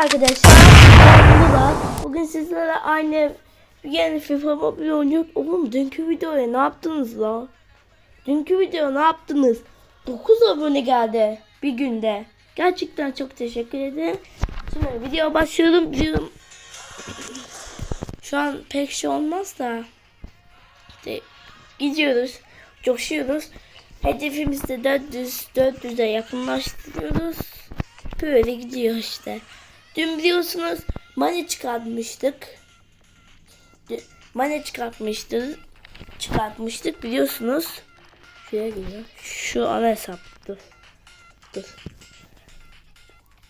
Arkadaşlar Murat. Bugün sizlere aynı yeni FIFA Mobile oynuyor. Oğlum dünkü videoya ne yaptınız la? Dünkü video ne yaptınız? 9 abone geldi bir günde. Gerçekten çok teşekkür ederim. Şimdi video başlıyorum diyorum. Şu an pek şey olmaz da. İşte gidiyoruz. Coşuyoruz. Hedefimiz de 400 400'e yakınlaştırıyoruz. Böyle gidiyor işte. Dün biliyorsunuz money çıkartmıştık. Money çıkartmıştık. Çıkartmıştık biliyorsunuz. Şuraya geliyor. Şu ana hesap. Dur.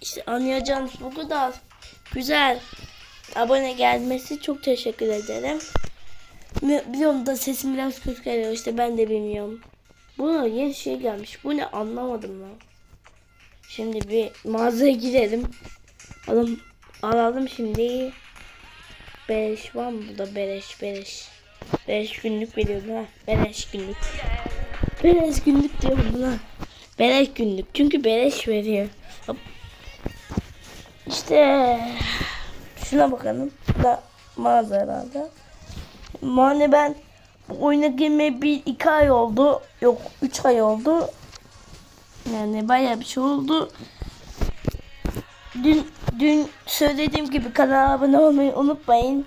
İşte anlayacağınız bu kadar güzel abone gelmesi çok teşekkür ederim. Bi- Biliyorum da sesim biraz kötü geliyor işte ben de bilmiyorum. Buna yeni şey gelmiş. Bu ne anlamadım lan. Şimdi bir mağazaya girelim. Alalım, alalım şimdi. Beleş var mı burada beleş beleş. Beleş günlük veriyordu ha. Beleş günlük. Beleş günlük diyorum buna. Beleş günlük. Çünkü beleş veriyor. Hop. İşte şuna bakalım. Da mağaza herhalde. Yani ben bu oyuna girmeye bir iki ay oldu. Yok üç ay oldu. Yani bayağı bir şey oldu. Dün dün söylediğim gibi kanala abone olmayı unutmayın.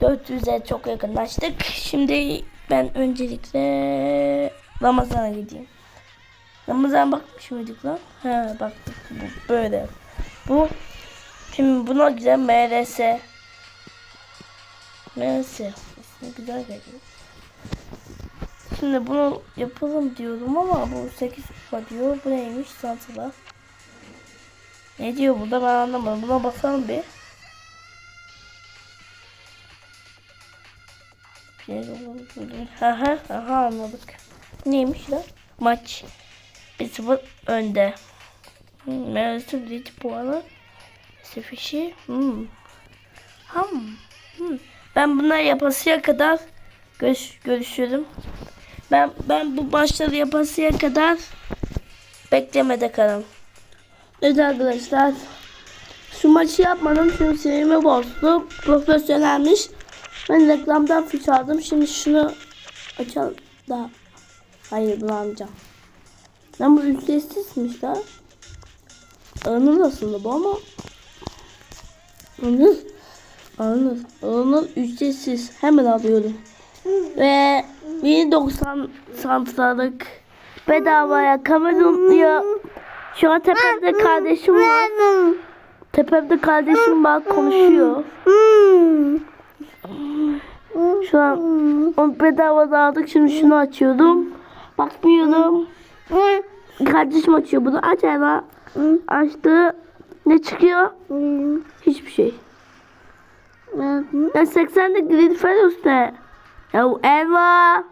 400'e çok yakınlaştık. Şimdi ben öncelikle Ramazan'a gideyim. Ramazan bakmış mıydık lan? He baktık. Bu böyle. Bu şimdi buna güzel MRS. MRS. İsmi güzel geliyor. Şimdi bunu yapalım diyorum ama bu 8 kupa diyor. Bu neymiş? Santılar. Ne diyor burada ben anlamadım. Buna basalım bir. Aha, aha anladık. Neymiş lan? Maç. 1-0 önde. Hmm, Mevsim lig puanı. Sıfışı. Hmm. Ham. Hmm. Ben bunları yapasıya kadar görüş, görüşürüm. Ben ben bu maçları yapasıya kadar beklemede kalın. Evet arkadaşlar. Şu maçı yapmadım. Çünkü sinirimi bozdu. Profesyonelmiş. Ben reklamdan fiş aldım. Şimdi şunu açalım. Daha. Hayır bunu alacağım. Ben bu ücretsizmiş lan. Anıl aslında bu ama. Anıl. Anıl. Anıl ücretsiz. Hemen alıyorum. Ve 1090 santralık bedavaya kamera diyor. Şu an tepemde kardeşim var. Tepemde kardeşim var konuşuyor. Şu an onu bedava aldık. Şimdi şunu açıyordum. Bakmıyorum. Kardeşim açıyor bunu. Aç Ela. Açtı. Ne çıkıyor? Hiçbir şey. Ya 80'de Greenfell üstte. Ya Elva.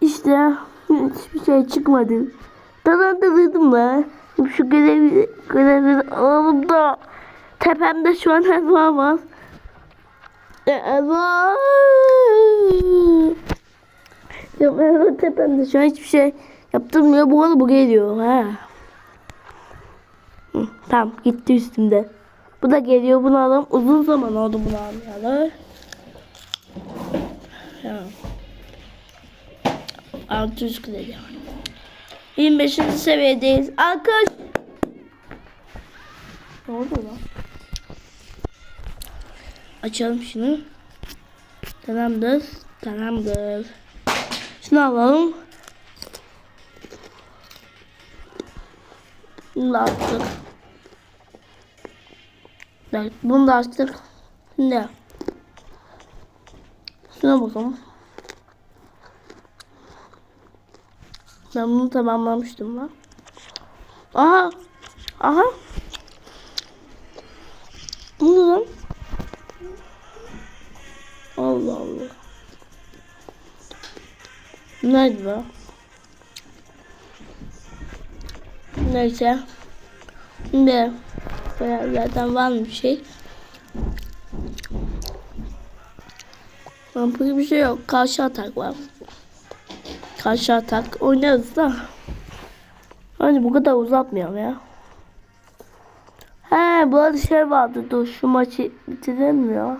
İşte hiçbir şey çıkmadı. Dolandırıldım ben. Şu görevi, görevi alalım da tepemde şu an elva var. E, Elva. Yok elva tepemde şu an hiçbir şey yaptırmıyor. Bu arada bu geliyor. Ha. Hı, tamam gitti üstümde. Bu da geliyor bunu alalım. Uzun zaman oldu bunu almayalı. Ya. 600 kredi. 25. seviyedeyiz. Alkış. Ne oldu lan? Açalım şunu. Tamamdır. Tamamdır. Şunu alalım. Bunu da açtık. Evet, bunu da açtık. Şimdi. Şuna bakalım. Ben bunu tamamlamıştım lan. Aha. Aha. Bu lan? Allah Allah. Nerede be? Neyse. Şimdi zaten var mı bir şey? Vampir bir şey yok. Karşı atak var. Karşı atak oynarız da. Hani bu kadar uzatmayalım ya. He bu arada şey vardı dur şu maçı bitirelim mi ya?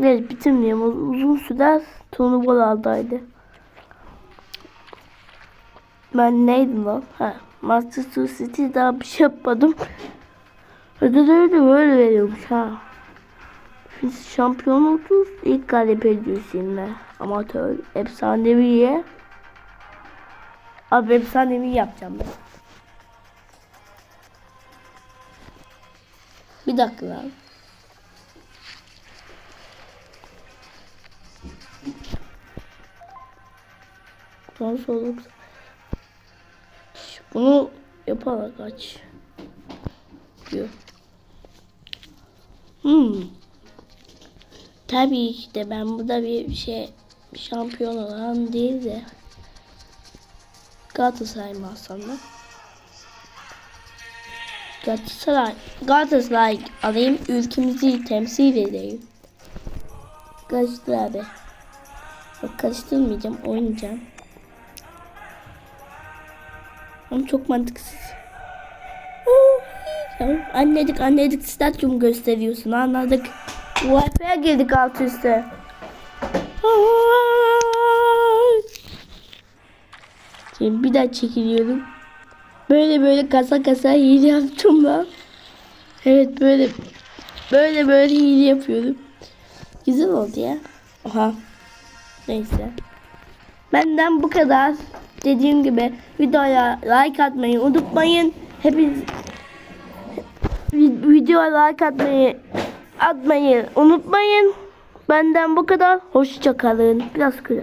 Evet bitirmeyeyim Uz- uzun sürer turnuvalardaydı. Ben neydim lan? Ha, Manchester City daha bir şey yapmadım. Ödülleri de böyle veriyormuş ha. Biz şampiyon olduk. İlk galip ediyorsun ben. Amatör. Efsaneviye. Abi efsanevi yapacağım ben. Bir dakika lan. Nasıl olur? Bunu yaparak aç. Diyor. Hmm. Tabii ki de ben burada bir şey şampiyon olan değil de Galatasaray mı ben? Galatasaray, Galatasaray alayım ülkemizi temsil edeyim. Karıştır abi. Yok karıştırmayacağım oynayacağım. Ama çok mantıksız. Tamam, anladık anladık stadyum gösteriyorsun anladık. UEFA'ya girdik alt üstte. Şimdi bir daha çekiliyorum. Böyle böyle kasa kasa hile yaptım ben. Evet böyle böyle böyle hile yapıyorum. Güzel oldu ya. Aha. Neyse. Benden bu kadar. Dediğim gibi videoya like atmayı unutmayın. Hepiniz vi- videoya like atmayı atmayı unutmayın. Benden bu kadar. Hoşça kalın. Biraz kırar.